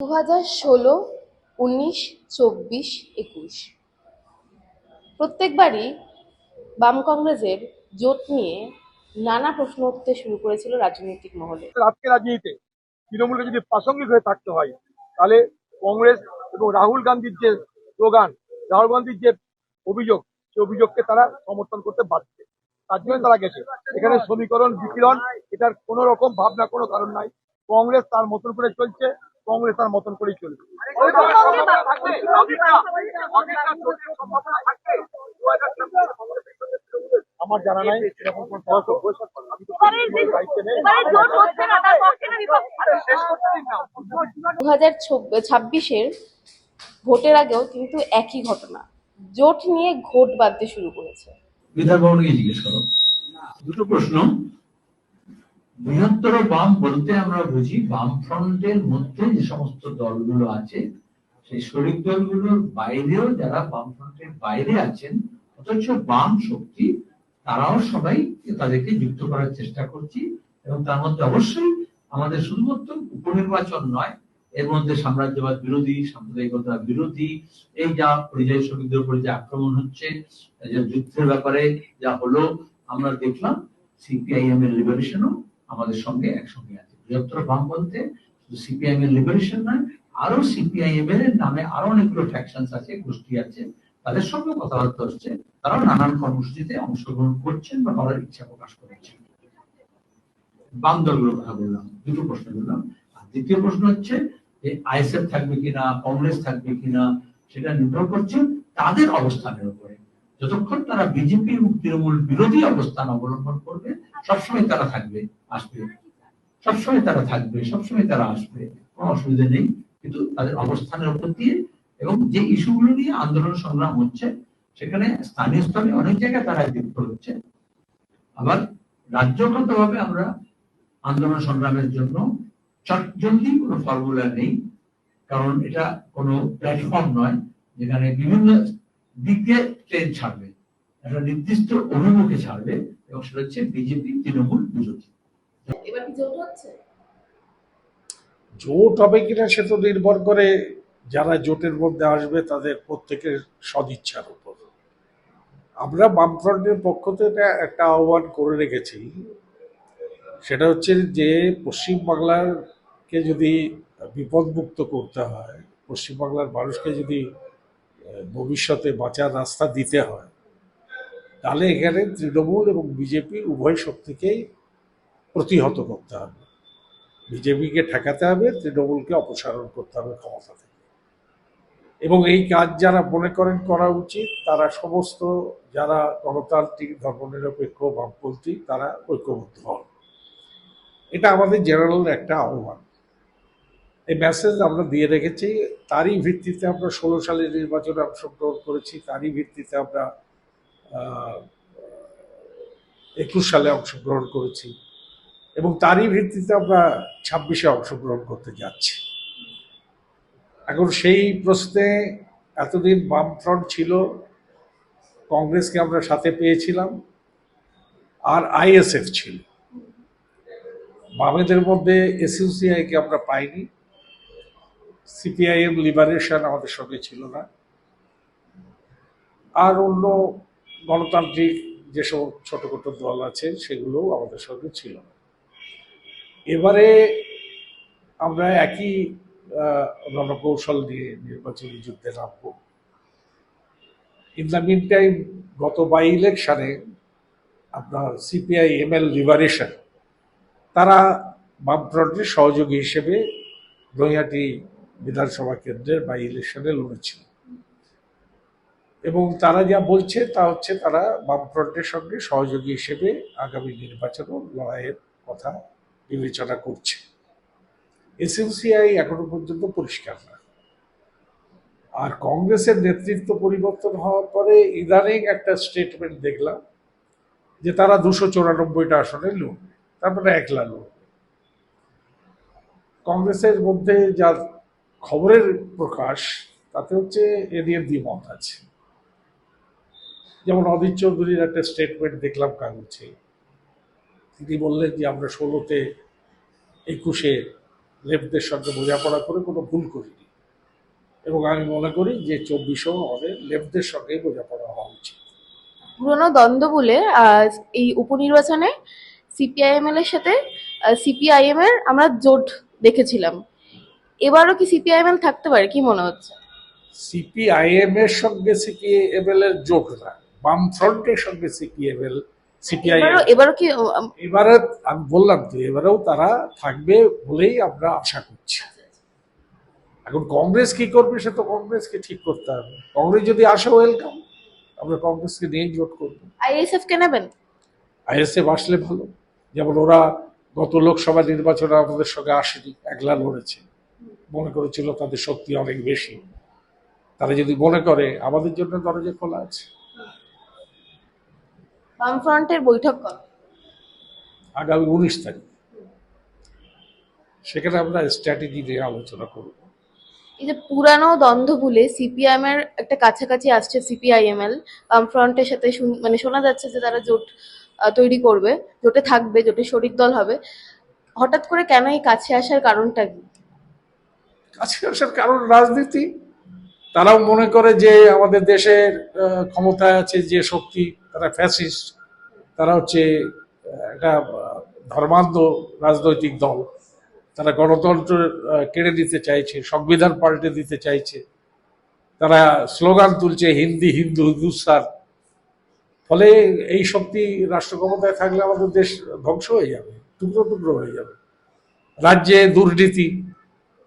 দু হাজার ষোলো, উনিশ, চব্বিশ, একুশ। প্রত্যেকবারই বাম কংগ্রেসের জোট নিয়ে নানা প্রশ্ন উঠতে শুরু করেছিল রাজনৈতিক মহলে। আজকে রাজনীতিতে তৃণমূলকে যদি প্রাসঙ্গিক হয়ে থাকতে হয়, তাহলে কংগ্রেস এবং রাহুল গান্ধীর যে স্লোগান, রাহুল গান্ধীর যে অভিযোগ সে অভিযোগকে তারা সমর্থন করতে বাধ্য। তার জন্য তারা গেছে। এখানে সমীকরণ, বিকিরণ, এটার কোনো রকম ভাবনা, কোনো কারণ নাই। কংগ্রেস তার মতন করে চলছে। কংগ্রেস তার মতন করেই চলবে। আমার জানা নাই কোনো। দু হাজার ছাব্বিশের ভোটের আগেও কিন্তু একই ঘটনা। জোট নিয়ে ঘোট বাঁধতে শুরু করেছে। বিধান ভবনকে জিজ্ঞেস করো। দুটো প্রশ্ন। বৃহত্তর বাম বলতে আমরা বুঝি বাম ফ্রন্টের মধ্যে যে সমস্ত দলগুলো আছে, সেই শরিক দলগুলোর বাইরেও যারা বাম ফ্রন্টের বাইরে আছেন, অথচ বাম শক্তি, তারাও সবাই তাদেরকে যুক্ত করার চেষ্টা করছি এবং তার মধ্যে অবশ্যই আমাদের শুধুমাত্র উপনির্বাচন নয়, এর মধ্যে সাম্রাজ্যবাদ বিরোধী, সাম্প্রদায়িকতা বিরোধী, এই যা পরিযায়ী শ্রমিকদের উপরে যে আক্রমণ হচ্ছে যুদ্ধের ব্যাপারে যা হলো, আমরা দেখলাম, সিপিআইএম এর লিবারেশনও আমাদের সঙ্গে একসঙ্গে আছে। বৃহত্তর বাম বলতে শুধু সিপিআইএম এর লিবারেশন নয় আরও সিপিআইএম এর নামে আরও অনেকগুলো ফ্যাকশনস আছে, গোষ্ঠী আছে, তাদের সঙ্গে কথাবার্তা হচ্ছে। তারাও নানান কর্মসূচিতে অংশগ্রহণ করছেন বা করার ইচ্ছা প্রকাশ করেছেন। বাম দলগুলোর কথা বললাম, দুটো প্রশ্ন বললাম আর দ্বিতীয় প্রশ্ন হচ্ছে, যে আইএসএফ থাকবে কিনা, কংগ্রেস থাকবে কিনা, সেটা নির্ভর করছে তাদের অবস্থানের উপরে। যতক্ষণ তারা বিজেপি তৃণমূল বিরোধী অবস্থান অবলম্বন করবে সবসময় তারা থাকবে, আসবে। সবসময় তারা থাকবে, সবসময় তারা আসবে। কোনো অসুবিধা নেই। কিন্তু তাদের অবস্থানের উপর দিয়ে এবং যে ইস্যুগুলো নিয়ে আন্দোলন সংগ্রাম হচ্ছে, সেখানে স্থানীয় স্তরে অনেক জায়গায় তারা যুক্ত হচ্ছে। আবার রাজ্যগতভাবে আমরা আন্দোলন সংগ্রামের জন্য চটজলদি কোনো ফর্মুলা নেই, কারণ এটা কোনো প্ল্যাটফর্ম নয়, যেখানে বিভিন্ন দিক ট্রেন ছাড়বে। একটা নির্দিষ্ট অভিমুখে ছাড়বে। এবং সেটা হচ্ছে বিজেপি তৃণমূল বিরোধী। এবার কি জোট হচ্ছে? জোট হবে কিনা সে তো নির্ভর করে যারা জোটের মধ্যে আসবে তাদের প্রত্যেকের সদিচ্ছার উপর। আমরা বামফ্রন্টের পক্ষ থেকে একটা আহ্বান করে রেখেছি। সেটা হচ্ছে যে পশ্চিমবাংলারকে যদি বিপদমুক্ত করতে হয় পশ্চিমবাংলার মানুষকে যদি ভবিষ্যতে বাঁচার রাস্তা দিতে হয় তাহলে এখানে তৃণমূল এবং বিজেপি উভয় শক্তিকেই প্রতিহত করতে হবে। বিজেপিকে ঠেকাতে হবে, তৃণমূলকে অপসারণ করতে হবে ক্ষমতা থেকে। এবং এই কাজ যারা মনে করেন করা উচিত, তারা সমস্ত যারা গণতান্ত্রিক, ধর্মনিরপেক্ষ, বামপন্থী, তারা ঐক্যবদ্ধ হন। এটা আমাদের জেনারেল একটা আহ্বান। এই মেসেজ আমরা দিয়ে রেখেছি, তারই ভিত্তিতে আমরা ষোলো সালের নির্বাচনে অংশগ্রহণ করেছি, তারই ভিত্তিতে আমরা একুশ সালে অংশগ্রহণ করেছি এবং তারই ভিত্তিতে আমরা ছাব্বিশে অংশগ্রহণ করতে যাচ্ছি। এখন সেই প্রশ্নে এতদিন বামফ্রন্ট ছিল, কংগ্রেসকে আমরা সাথে পেয়েছিলাম, আর আইএসএফ ছিল। বামেদের মধ্যে এসইউসিআইকে আমরা পাইনি, সিপিআইএম লিবারেশন আমাদের সঙ্গে ছিল না। আর অন্য গণতান্ত্রিক যেসব ছোটখাটো দল আছে, সেগুলোও আমাদের সঙ্গে ছিল এবারে আমরা একই রণকৌশল দিয়ে নির্বাচনী যুদ্ধে নামব। ইন দ্য মিন টাইম গত বাই ইলেকশনে আপনার সিপিআই এম এল লিবারেশন তারা বামফ্রন্টের সহযোগী হিসেবে নৈহাটি বিধানসভা কেন্দ্রের বাই ইলেকশনে লড়েছিল। এবং তারা যা বলছে তা হচ্ছে তারা বামফ্রন্টের সঙ্গে সহযোগী হিসেবে আগামী নির্বাচনও লড়াইয়ের কথা বিবেচনা করছে। এসএমসিআই এখনও পর্যন্ত পরিষ্কার না। আর কংগ্রেসের নেতৃত্ব পরিবর্তন হওয়ার পরে ইদানিং একটা স্টেটমেন্ট দেখলাম যে তারা দুশো চৌরানব্বইটা আসনে লড়বে, তারপরে একলা লড়বে। কংগ্রেসের মধ্যে যা খবরের প্রকাশ, তাতে হচ্ছে এ নিয়ে দ্বিমত আছে। যেমন অধীর চৌধুরীর একটা স্টেটমেন্ট দেখলাম কাগজে। তিনি বললেন যে আমরা ষোলোতে একুশে লেফটদের সঙ্গে বোঝাপড়া করে কোনো ভুল করিনি। এবং আমি মনে করি যে চব্বিশেও আমাদের লেফটদের সঙ্গে বোঝাপড়া হওয়া উচিত। পুরনো দ্বন্দ্ব বলে এই উপনির্বাচনে সিপিআইএমএল এর সাথে সিপিআইএম এর আমরা জোট দেখেছিলাম। এবারও কি সিপিআইএমএল থাকতে পারে? কি মনে হচ্ছে? সিপিআইএম এর সঙ্গে সিপিএমএল এর জোট না। বাম ফ্রন্টের সঙ্গে সিপিএমএল এবারও এবারও কি এবারে আমি বললাম তো এবারেও তারা থাকবে বলেই আমরা আশা করছি। এখন কংগ্রেস কি করবে সে তো কংগ্রেসকে ঠিক করতে হবে। কংগ্রেস যদি আসে ওয়েলকাম আমরা কংগ্রেসকে নিয়ে জোট করব। আইএসএফ কে নেবেন? আইএসএফ আসলে ভালো। যেমন ওরা গত লোকসভা নির্বাচনে আমাদের সঙ্গে আসেনি একলা লড়েছে। মনে করেছিল তাদের শক্তি অনেক বেশি। তারা যদি মনে করে আমাদের জন্য দরজা খোলা আছে। বামফ্রন্টের বৈঠক কবে? আগামী উনিশ তারিখ। সেখানে আমরা স্ট্র্যাটেজি নিয়ে আলোচনা করব। এই যে পুরানো দ্বন্দ্ব ভুলে সিপিআইএম এর একটা কাছাকাছি আসছে সিপিআইএমএল বামফ্রন্টের সাথে মানে শোনা যাচ্ছে যে তারা জোট তৈরি করবে জোটে থাকবে জোটে শরিক দল হবে। হঠাৎ করে কেন এই কাছে আসার কারণটা কি? কাছে আসার কারণ রাজনীতি। তারাও মনে করে যে আমাদের দেশের ক্ষমতায় আছে যে শক্তি তারা ফ্যাসিস্ট তারা হচ্ছে একটা ধর্মান্ধ রাজনৈতিক দল। তারা গণতন্ত্র কেড়ে নিতে চাইছে, সংবিধান পাল্টে দিতে চাইছে। তারা স্লোগান তুলছে, হিন্দি, হিন্দু, হিন্দুস্তান। ফলে এই শক্তি রাষ্ট্র ক্ষমতায় থাকলে আমাদের দেশ ধ্বংস হয়ে যাবে, টুকরো টুকরো হয়ে যাবে। রাজ্যে দুর্নীতি,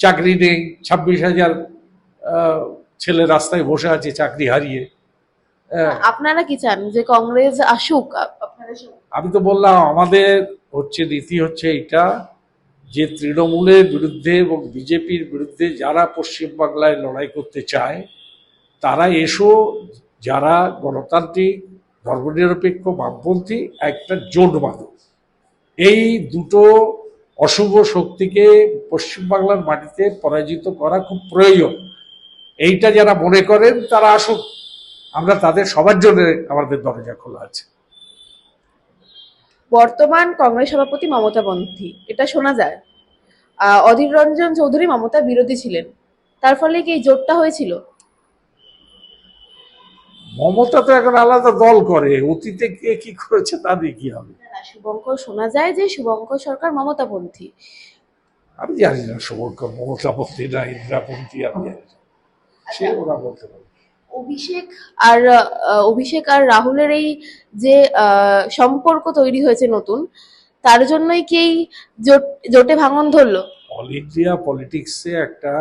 চাকরি নেই, ছাব্বিশ হাজার ছেলে রাস্তায় বসে আছে চাকরি হারিয়ে। আপনারা কি চান যে কংগ্রেস আসুক? আমি তো বললাম আমাদের হচ্ছে নীতি হচ্ছে এটা যে তৃণমূলের বিরুদ্ধে এবং বিজেপির বিরুদ্ধে যারা পশ্চিমবাংলায় লড়াই করতে চায় তারা এসো যারা গণতান্ত্রিক ধর্মনিরপেক্ষ বামপন্থী একটা জোট বাঁধো এই দুটো অশুভ শক্তিকে পশ্চিমবাংলার মাটিতে পরাজিত করা খুব প্রয়োজন। এইটা যারা মনে করেন তারা আসুক। আমরা তাদের সবার জন্য আমাদের দরজা খোলা আছে। বর্তমান কংগ্রেস সভাপতি মমতা বন্দ্যোপাধ্যায় এটা শোনা যায়। অধীর রঞ্জন চৌধুরী মমতা বিরোধী ছিলেন। তার ফলে কি এই জোটটা হয়েছিল? মমতা তো এখন আলাদা দল করে অতীতে কে কি করেছে তা দিয়ে কি হবে? শুভঙ্কর শোনা যায় যে শুভঙ্কর সরকার মমতাপন্থী আমি জানি না শুভঙ্কর মমতাপন্থী না ইন্দ্রাপন্থী আমি জানি সে ওরা বলতে পারে। অভিষেক আর অভিষেক আর রাহুলের এই যে সম্পর্ক তৈরি হয়েছে নতুন, তার জন্যই কি এই জোট ভাঙন ধরলো? অল ইন্ডিয়া পলিটিক্সে একটা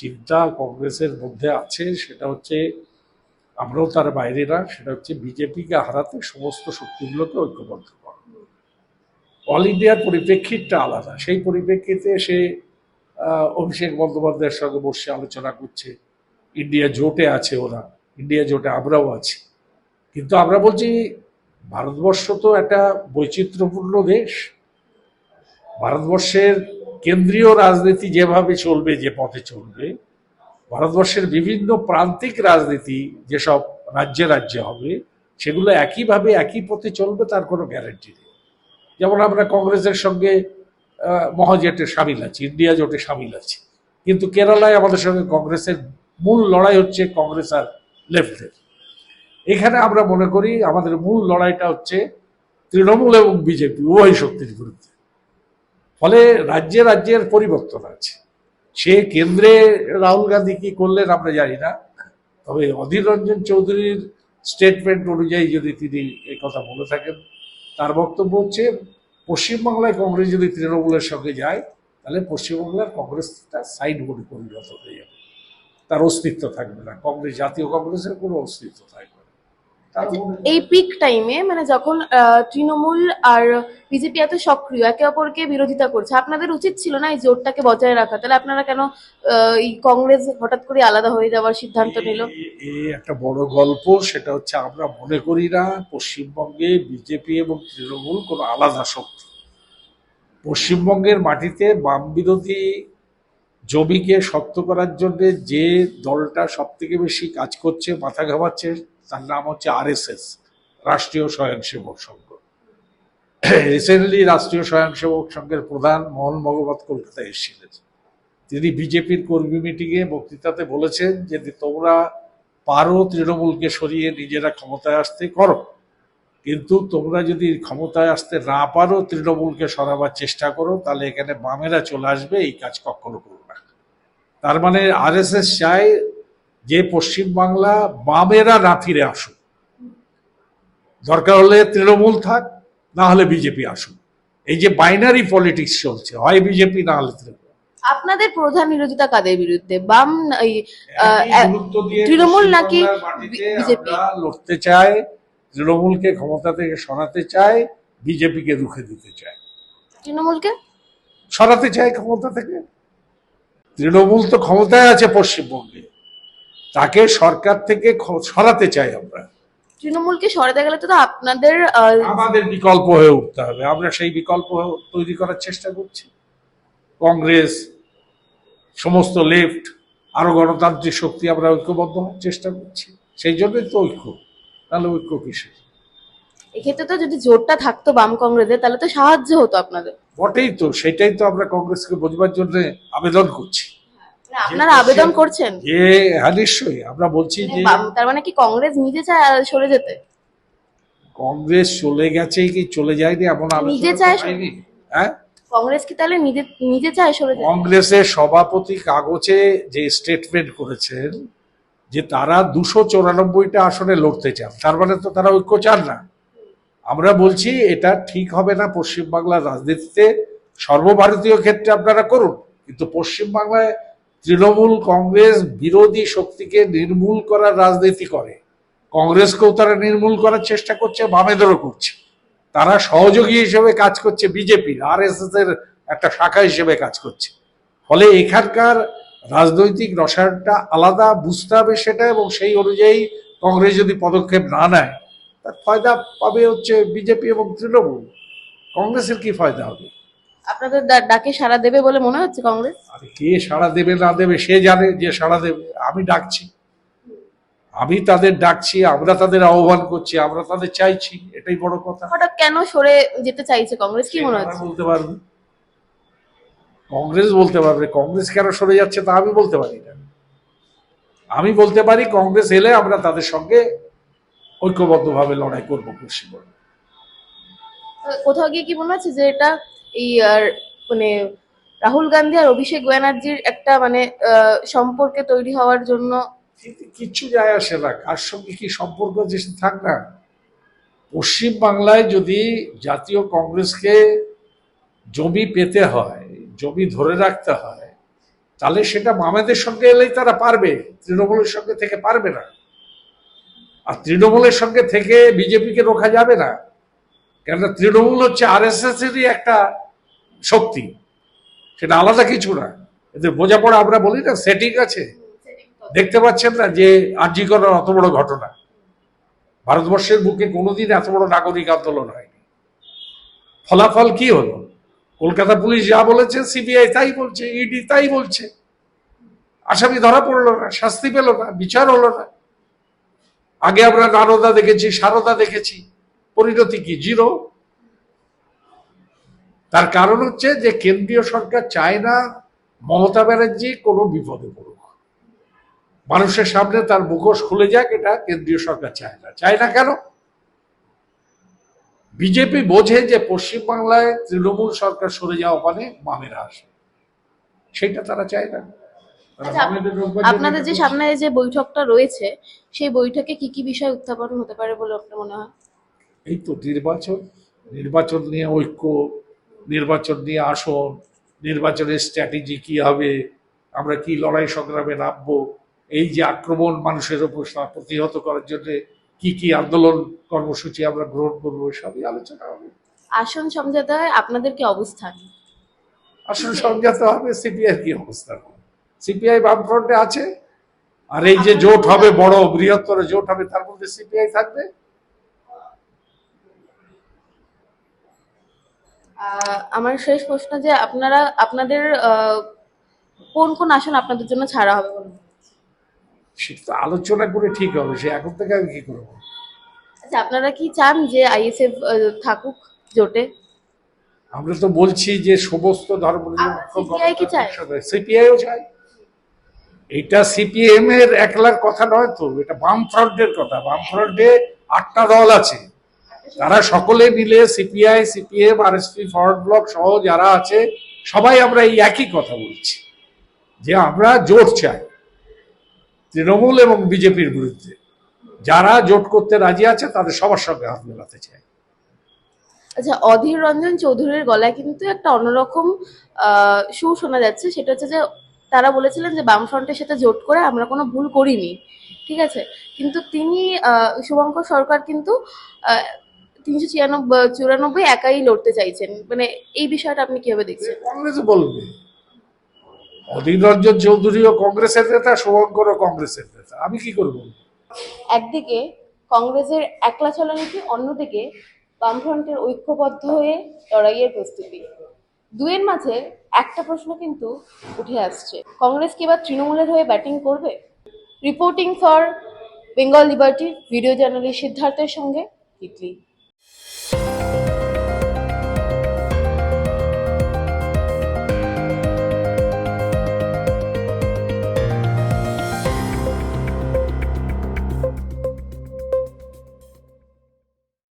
চিন্তা কংগ্রেসের মধ্যে আছে, সেটা হচ্ছে আমরাও তার বাইরে না সেটা হচ্ছে বিজেপিকে হারাতে সমস্ত শক্তিগুলোকে ঐক্যবদ্ধ করা। অল ইন্ডিয়ার পরিপ্রেক্ষিতটা আলাদা, সেই পরিপ্রেক্ষিতে সে অভিষেক বন্দ্যোপাধ্যায়ের সঙ্গে বসে আলোচনা করছে ইন্ডিয়া জোটে আছে ওরা ইন্ডিয়া জোটে আমরাও আছি। কিন্তু আমরা বলছি, ভারতবর্ষ তো একটা বৈচিত্র্যপূর্ণ দেশ। ভারতবর্ষের কেন্দ্রীয় রাজনীতি যেভাবে চলবে, যে পথে চলবে, ভারতবর্ষের বিভিন্ন প্রান্তিক রাজনীতি যেসব রাজ্যে রাজ্যে হবে, সেগুলো একইভাবে একই পথে চলবে, তার কোনো গ্যারান্টি নেই। যেমন আমরা কংগ্রেসের সঙ্গে মহাজোটে সামিল আছি ইন্ডিয়া জোটে সামিল আছি। কিন্তু কেরালায় আমাদের সঙ্গে কংগ্রেসের মূল লড়াই হচ্ছে কংগ্রেস আর লেফটের। এখানে আমরা মনে করি আমাদের মূল লড়াইটা হচ্ছে তৃণমূল এবং বিজেপি, উভয় শক্তির বিরুদ্ধে। ফলে রাজ্যে রাজ্যের পরিবর্তন আছে। সে কেন্দ্রে রাহুল গান্ধী কি করলেন আমরা জানি না। তবে অধীর রঞ্জন চৌধুরীর স্টেটমেন্ট অনুযায়ী যদি তিনি কথা বলে থাকেন, তার বক্তব্য হচ্ছে, পশ্চিমবাংলায় কংগ্রেস যদি তৃণমূলের সঙ্গে যায়, তাহলে পশ্চিমবাংলার কংগ্রেসটা সাইড বোর্ডে পরিণত হয়ে যাবে। তার অস্তিত্ব থাকবে না। কংগ্রেস জাতীয় কংগ্রেসের কোনো অস্তিত্ব থাকবে না। তার এই পিক টাইমে মানে যখন তৃণমূল আর বিজেপি এত সক্রিয় একে অপরকে বিরোধিতা করছে আপনাদের উচিত ছিল না এই জোটটাকে বজায় রাখা? তাহলে আপনারা কেন এই কংগ্রেস হঠাৎ করে আলাদা হয়ে যাওয়ার সিদ্ধান্ত নিল? এ- এ একটা বড় গল্প সেটা হচ্ছে আমরা মনে করি না পশ্চিমবঙ্গে বিজেপি এবং তৃণমূল কোনো আলাদা শক্তি। পশ্চিমবঙ্গের মাটিতে বাম বিরোধী জমিকে শক্ত করার জন্য যে দলটা সব থেকে বেশি কাজ করছে, মাথা ঘামাচ্ছে, তার নাম হচ্ছে আরএসএস, রাষ্ট্রীয় স্বয়ংসেবক সংঘ। রিসেন্টলি রাষ্ট্রীয় স্বয়ংসেবক সংঘের প্রধান মোহন ভগবত কলকাতায় এসেছিলেন। তিনি বিজেপির কর্মী মিটিংয়ে বক্তৃতাতে বলেছেন যে তোমরা পারো তৃণমূলকে সরিয়ে নিজেরা ক্ষমতায় আসতে, করো। কিন্তু তোমরা যদি ক্ষমতায় আসতে না পারো, তৃণমূলকে সরাবার চেষ্টা করো, তাহলে এখানে বামেরা চলে আসবে, এই কাজ কখনো করো না। তার মানে আরএসএস চায় যে পশ্চিমবাংলা বামেরা না ফিরে আসুক। দরকার হলে তৃণমূল থাক না হলে বিজেপি আসুক। এই যে বাইনারি পলিটিক্স চলছে হয় বিজেপি না হলে তৃণমূল। আপনাদের প্রধান বিরোধিতা কাদের বিরুদ্ধে? বাম তৃণমূল নাকি বিজেপি? লড়তে চায় তৃণমূলকে ক্ষমতা থেকে সরাতে চাই বিজেপিকে রুখে দিতে চায় তৃণমূলকে? সরাতে চায় ক্ষমতা থেকে? তৃণমূল তো ক্ষমতায় আছে পশ্চিমবঙ্গে। তাকে সরকার থেকে সরাতে চাই আমরা। তৃণমূলকে সরাতে গেলে তো আপনাদের আমাদের বিকল্প হয়ে উঠতে হবে। আমরা সেই বিকল্প তৈরি করার চেষ্টা করছি। কংগ্রেস সমস্ত লেফট আরও গণতান্ত্রিক শক্তি আমরা ঐক্যবদ্ধ হওয়ার চেষ্টা করছি। সেই জন্যই তো ঐক্য। তাহলে ঐক্য কিসের? এক্ষেত্রে তো যদি জোরটা থাকতো বাম কংগ্রেসের তাহলে তো সাহায্য হতো আপনাদের। বটেই তো সেটাই তো আমরা কংগ্রেসকে বোঝবার জন্য আবেদন করছি। আপনারা আবেদন করছেন? যে হ্যাঁ নিশ্চয়ই আমরা বলছি মানে যে তার মানে কি কংগ্রেস নিজে চায় সরে যেতে? কংগ্রেস চলে গেছে কি চলে যায়নি এমন নিজে চায় হ্যাঁ? কংগ্রেস কি তাহলে নিজে নিজে চায় সরে যেতে? কংগ্রেসের সভাপতি কাগজে যে স্টেটমেন্ট করেছেন যে তারা দুশো চৌরানব্বইটা আসনে লড়তে চান তার মানে তো তারা ঐক্য চান না। আমরা বলছি, এটা ঠিক হবে না পশ্চিমবাংলার রাজনীতিতে। সর্বভারতীয় ক্ষেত্রে আপনারা করুন, কিন্তু পশ্চিমবাংলায় তৃণমূল কংগ্রেস বিরোধী শক্তিকে নির্মূল করার রাজনীতি করে। কংগ্রেসকেও তারা নির্মূল করার চেষ্টা করছে, বামেদেরও করছে। তারা সহযোগী হিসেবে কাজ করছে বিজেপি আর এর একটা শাখা হিসেবে কাজ করছে। ফলে এখানকার রাজনৈতিক রসায়নটা আলাদা, বুঝতে হবে সেটা এবং সেই অনুযায়ী কংগ্রেস যদি পদক্ষেপ না নেয় তার ফয়দা পাবে হচ্ছে বিজেপি এবং তৃণমূল। কংগ্রেসের কি ফয়দা হবে? আপনাদের ডাকে সাড়া দেবে বলে মনে হচ্ছে কংগ্রেস? আর কে সাড়া দেবে না দেবে সে জানে যে সাড়া দেবে। আমি ডাকছি। আমি তাদের ডাকছি আমরা তাদের আহ্বান করছি আমরা তাদের চাইছি এটাই বড় কথা। হঠাৎ কেন সরে যেতে চাইছে কংগ্রেস? কি মনে হচ্ছে? বলতে পারবে। কংগ্রেস বলতে পারবে। কংগ্রেস কেন সরে যাচ্ছে তা আমি বলতে পারি না। আমি বলতে পারি কংগ্রেস এলে আমরা তাদের সঙ্গে ঐক্যবদ্ধভাবে লড়াই করব পশ্চিমবঙ্গে কোথাও গিয়ে কি মনে হচ্ছে যে এটা এই আর মানে রাহুল গান্ধী আর অভিষেক ব্যানার্জির একটা মানে সম্পর্কে তৈরি হওয়ার জন্য? কিছু যায় আসে না। কার সঙ্গে কি সম্পর্ক যে থাক না। পশ্চিম বাংলায় যদি জাতীয় কংগ্রেসকে জমি পেতে হয় জমি ধরে রাখতে হয় তাহলে সেটা মামেদের সঙ্গে এলেই তারা পারবে তৃণমূলের সঙ্গে থেকে পারবে না। আর তৃণমূলের সঙ্গে থেকে বিজেপিকে রোখা যাবে না। কেননা তৃণমূল হচ্ছে আর এস এরই একটা শক্তি। সেটা আলাদা কিছু না। এদের বোঝাপড়া আমরা বলি না সেটিং আছে। দেখতে পাচ্ছেন না যে আর্জি করার অত বড় ঘটনা। ভারতবর্ষের বুকে কোনোদিন এত বড় নাগরিক আন্দোলন হয়নি। ফলাফল কি হলো? কলকাতা পুলিশ যা বলেছে, সিবিআই তাই বলছে, ইডি তাই বলছে। আসামি ধরা পড়ল না, শাস্তি পেল না, বিচার হলো না। আগে আমরা নারদা দেখেছি, সারদা দেখেছি। পরিণতি কি? জিরো। তার কারণ হচ্ছে যে কেন্দ্রীয় সরকার চায় না মমতা ব্যানার্জি কোনো বিপদে পড়ুক। মানুষের সামনে তার মুখোশ খুলে যাক, এটা কেন্দ্রীয় সরকার চায় না। চায় না কেন? বিজেপি বোঝে যে পশ্চিমবাংলায় তৃণমূল সরকার সরে যাওয়া মানে মামেরা আসে সেটা তারা চায় না। আপনাদের যে সামনে যে বৈঠকটা রয়েছে সেই বৈঠকে কি কি বিষয় উত্থাপন হতে পারে বলে আপনার মনে হয়? এই তো নির্বাচন নির্বাচন নিয়ে ঐক্য নির্বাচন নিয়ে আসন নির্বাচনের স্ট্র্যাটেজি কি হবে আমরা কি লড়াই সংগ্রামে নামবো এই যে আক্রমণ মানুষের উপর প্রতিহত করার জন্য কি কি আন্দোলন কর্মসূচি আমরা গ্রহণ করব সবই আলোচনা হবে। আসন সমঝোতায় আপনাদের কি অবস্থান? আসলে সমঝোতা হবে সিপিআই কি অবস্থা সিপিআই বামফ্রন্টে আছে। আর এই যে জোট হবে বড় বৃহত্তর জোট হবে তার মধ্যে সিপিআই থাকবে। আমার শেষ প্রশ্ন যে আপনারা আপনাদের কোন কোন আসন আপনাদের জন্য ছাড়া হবে সেটা তো আলোচনা করে ঠিক হবে সে এখন থেকে আমি কি করব? আচ্ছা আপনারা কি চান যে আইএসএফ থাকুক জোটে? আমরা তো বলছি যে সমস্ত ধর্ম CPI কি চায়? এটা সিপিএম এর একলার কথা নয় তো, এটা বাম ফ্রন্টের কথা। বাম ফ্রন্টে আটটা দল আছে। তারা সকলে মিলে CPI CPM RSP forward bloc সহ যারা আছে, সবাই আমরা এই একই কথা বলছি, যে আমরা জোট চাই তৃণমূল এবং বিজেপির বিরুদ্ধে। যারা জোট করতে রাজি আছে, তাদের সবার সঙ্গে হাত মেলাতে চাই। আচ্ছা অধীর রঞ্জন চৌধুরীর গলায় কিন্তু একটা অন্যরকম সুর শোনা যাচ্ছে। সেটা হচ্ছে যে তারা বলেছিলেন যে বামফ্রন্টের সাথে জোট করে আমরা কোনো ভুল করিনি ঠিক আছে? কিন্তু তিনি শুভঙ্কর সরকার কিন্তু তিনশো ছিয়ানব্বই চুরানব্বই একাই লড়তে চাইছেন। মানে এই বিষয়টা আপনি কীভাবে দেখছেন? কংগ্রেস বলবে অধীর রঞ্জন চৌধুরীও কংগ্রেসের নেতা শুভঙ্করও কংগ্রেসের নেতা। আমি কি করব? একদিকে কংগ্রেসের একলা চলা নীতি অন্যদিকে বামফ্রন্টের ঐক্যবদ্ধ হয়ে লড়াইয়ের প্রস্তুতি। দুয়ের মাঝে একটা প্রশ্ন কিন্তু উঠে আসছে। কংগ্রেস কি এবার তৃণমূলের হয়ে ব্যাটিং করবে? Reporting for Bengal Liberty video journalist সিদ্ধার্থের সঙ্গে তিতলি